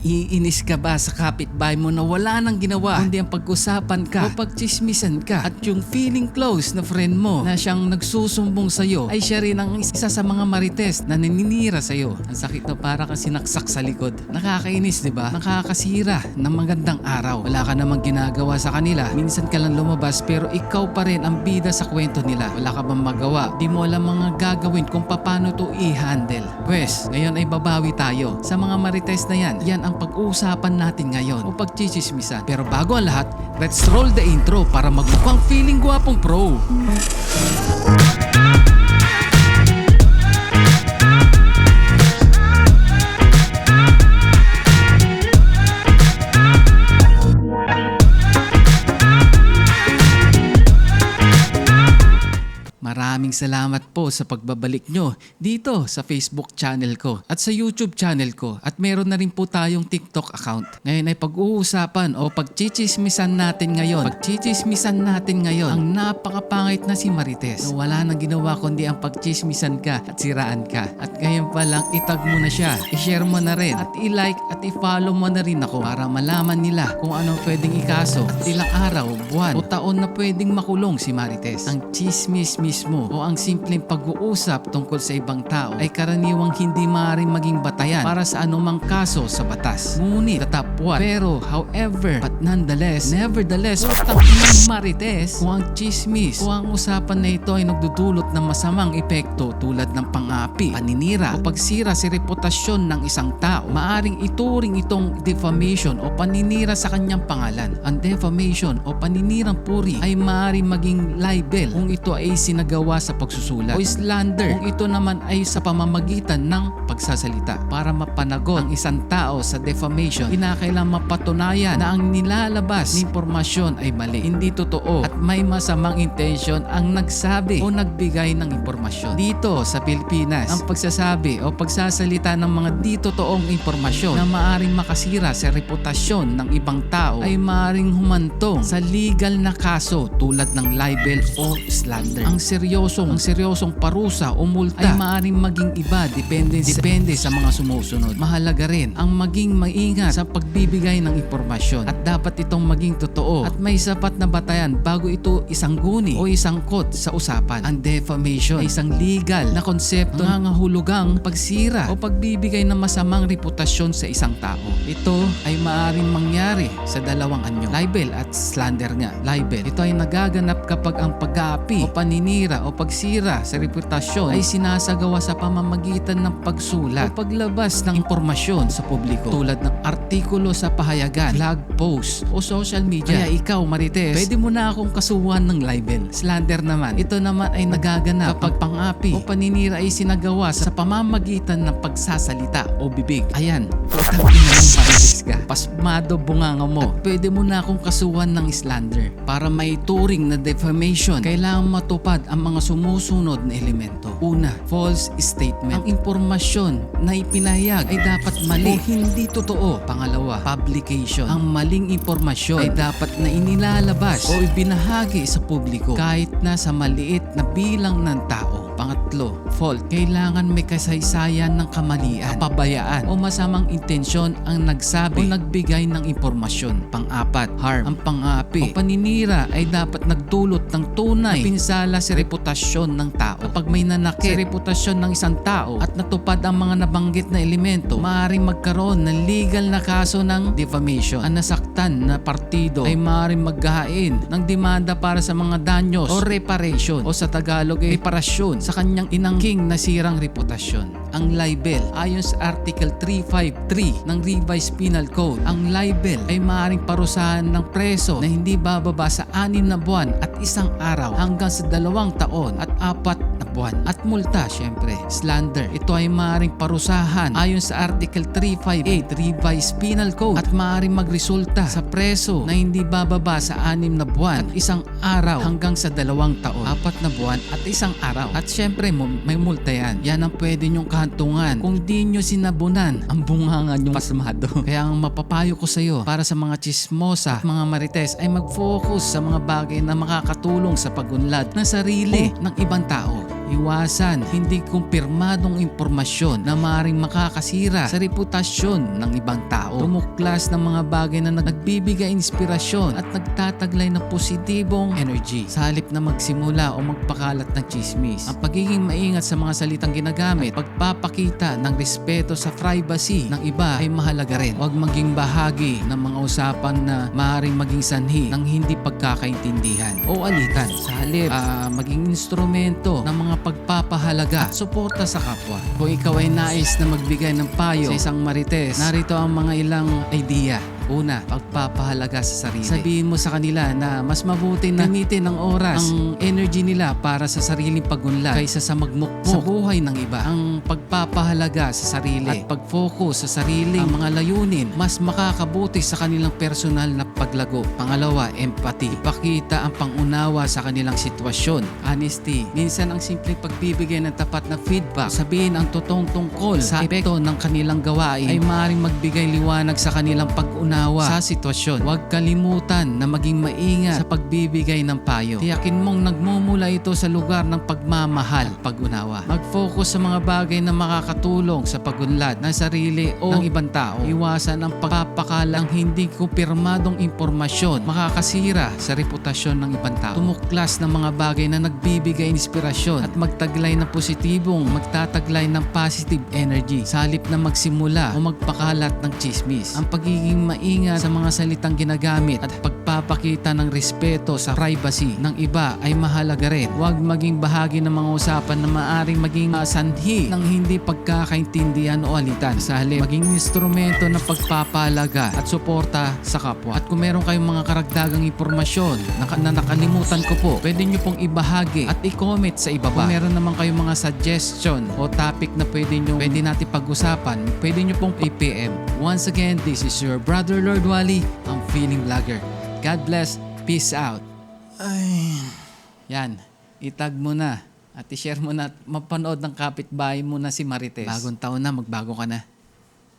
Naiinis ka ba sa kapitbahay mo na wala nang ginawa kundi ang pag-usapan ka o pagchismisan ka at yung feeling close na friend mo na siyang nagsusumbong sa'yo ay siya rin ang isa sa mga marites na naninira sa'yo. Ang sakit na para kang sinaksak sa likod. Nakakainis, di ba? Nakakasira ng magandang araw. Wala ka namang ginagawa sa kanila. Minsan ka lang lumabas pero ikaw pa rin ang bida sa kwento nila. Wala ka bang magawa? Di mo alam mga gagawin kung paano to i-handle. Pwes, ngayon ay babawi tayo. Sa mga marites na yan, yan ang pag-uusapan natin ngayon o pagchichismisan. Pero bago ang lahat, let's roll the intro para magmukhang feeling gwapong pro. Salamat po sa pagbabalik nyo dito sa Facebook channel ko at sa YouTube channel ko at meron na rin po tayong TikTok account. Ngayon ay pag-uusapan o pagchichismisan natin ngayon. Pagchichismisan natin ngayon ang napakapangit na si Marites na wala nang ginawa kundi ang pagchismisan ka at siraan ka. At ngayon pa lang itag mo na siya, i-share mo na rin at i-like at i-follow mo na rin ako para malaman nila kung ano pwedeng ikaso at ilang araw, buwan o taon na pwedeng makulong si Marites. Ang chismis mismo o ang simpleng pag-uusap tungkol sa ibang tao ay karaniwang hindi maaaring maging batayan para sa anumang kaso sa batas. Ngunit tatapwat. Pero however, but nonetheless, nevertheless, utang ng marites kung ang chismis o ang usapan na ito ay nagdudulot ng masamang epekto tulad ng pangapi, paninira o pagsira sa reputasyon ng isang tao, maaring ituring itong defamation o paninira sa kanyang pangalan. Ang defamation o paninirang puri ay maaaring maging libel kung ito ay sinagawa sa pagsusulat o slander kung ito naman ay sa pamamagitan ng pagsasalita. Para mapanagot ang isang tao sa defamation, kinakailangan mapatunayan na ang nilalabas na impormasyon ay mali, hindi totoo at may masamang intensyon ang nagsabi o nagbigay ng impormasyon. Dito sa Pilipinas, ang pagsasabi o pagsasalita ng mga di totoong impormasyon na maaring makasira sa reputasyon ng ibang tao ay maaring humantong sa legal na kaso tulad ng libel o slander. Ang seryosong, ang seryosong parusa o multa ay maaaring maging iba depende, depende sa mga sumusunod. Mahalaga rin ang maging maingat sa pagbibigay ng impormasyon at dapat itong maging totoo at may sapat na batayan bago ito isangguni o isangkot sa usapan. Ang defamation ay isang legal na konsepto na nangahulugang pagsira o pagbibigay ng masamang reputasyon sa isang tao. Ito ay maaaring mangyari sa dalawang anyo. Libel at slander nga. Libel. Ito ay nagaganap kapag ang pag-aapi o paninira o pagsira sa reputasyon ay sinasagawa sa pamamagitan ng pagsulat o paglabas ng impormasyon sa publiko tulad ng artikulo sa pahayagan, blog post o social media. Kaya ikaw, Marites, pwede mo na akong kasuhan ng libel. Slander naman. Ito naman ay nagaganap kapag pangapi o paninira ay sinagawa sa pamamagitan ng pagsasalita o bibig. Ayan, putang ina ng Marites ka. Pasmado bunganga mo. At pwede mo na akong kasuhan ng slander. Para may turing na defamation, kailangan matupad ang mga sumusunod na elemento. Una, false statement. Ang impormasyon na ipinahayag ay dapat mali o hindi totoo. Pangalawa, publication. Ang maling impormasyon ay dapat na inilalabas o ibinahagi sa publiko kahit na sa maliit na bilang ng tao. Pangatlo, fault. Kailangan may kasaysayan ng kamalian, pabayaan o masamang intensyon ang nagsabi o nagbigay ng impormasyon. Pang-apat, harm. Ang pang-api o paninira ay dapat nagdulot ng tunay na pinsala sa reputasyon ng tao. Kapag may nanakit sa reputasyon ng isang tao at natupad ang mga nabanggit na elemento, maaaring magkaroon ng legal na kaso ng defamation. Ang nasaktan na partido ay maaaring maghahain ng demanda para sa mga danyos o reparation o sa Tagalog ay reparasyon sa kanyang inangking nasirang reputasyon. Ang libel, ayon sa Article 353 ng Revised Penal Code, ang libel ay maaaring parusahan ng preso na hindi bababa sa anim na buwan at isang araw hanggang sa dalawang taon at apat na buwan. At multa, syempre. Slander, ito ay maaaring parusahan ayon sa Article 358 Revised Penal Code at maaaring magresulta sa preso na hindi bababa sa anim na buwan at isang araw hanggang sa dalawang taon, apat na buwan at isang araw. At syempre, may multa yan. Yan ang pwede nyong kahantungan kung di nyo sinabunan ang bungangan yung pasmado. Kaya ang mapapayo ko sa iyo para sa mga chismosa at mga marites ay mag-focus sa mga bagay na makakatulong sa pagunlad ng sarili ng ibang tao. Iwasan hindi kumpirmadong impormasyon na maaaring makakasira sa reputasyon ng ibang tao. Tumuklas ng mga bagay na nagbibigay inspirasyon at nagtataglay ng positibong energy. Sa halip na magsimula o magpakalat ng chismis. Ang pagiging maingat sa mga salitang ginagamit, pagpapakita ng respeto sa privacy ng iba ay mahalaga rin. Huwag maging bahagi ng mga usapan na maaaring maging sanhi ng hindi pagkakaintindihan o alitan. Sa halip, ah, maging instrumento ng mga pagpapahalaga suporta sa kapwa. Kung ikaw ay nais na magbigay ng payo sa isang marites, narito ang mga ilang idea. Una, pagpapahalaga sa sarili. Sabihin mo sa kanila na mas mabuti na gamitin ang oras, ang energy nila para sa sariling pagunlad kaysa sa magmukmok sa buhay ng iba. Ang pagpapahalaga sa sarili at pag-focus sa sariling mga layunin mas makakabuti sa kanilang personal na paglago. Pangalawa, empathy. Ipakita ang pangunawa sa kanilang sitwasyon. Honesty. Minsan ang simpleng pagbibigay ng tapat na feedback, sabihin ang totoong tungkol sa epekto ng kanilang gawain ay maaaring magbigay liwanag sa kanilang pag-unawa sa sitwasyon. Huwag kalimutan na maging maingat sa pagbibigay ng payo. Tiyakin mong nagmumula ito sa lugar ng pagmamahal at pag-unawa. Mag-focus sa mga bagay na makakatulong sa pagunlad ng sarili o ng ibang tao. Iwasan ang pagpapakalang hindi kumpirmadong impormasyon makakasira sa reputasyon ng ibang tao. Tumuklas ng mga bagay na nagbibigay inspirasyon at magtaglay ng positibong magtataglay ng positive energy sa halip na magsimula o magpakalat ng chismis. Ang pagiging maingat sa mga salitang ginagamit at pagpapakita ng respeto sa privacy ng iba ay mahalaga rin. Huwag maging bahagi ng mga usapan na maaring maging ah, sanhi ng hindi pagkakaintindihan o alitan. Sa halip, maging instrumento ng pagpapalaga at suporta sa kapwa. At kung meron kayong mga karagdagang impormasyon na, na nakalimutan ko po, pwede nyo pong ibahagi at i-comment sa ibaba. Kung meron naman kayong mga suggestion o topic na pwede nyo, pwede natin pag-usapan, pwede nyo pong i-PM. Once again, this is your brother Lord Wally, ang feeling vlogger. God bless. Peace out. Ay. Yan. Itag mo na. At i-share mo na at mapanood ng kapitbahay mo na si Marites. Bagong taon na, magbago ka na.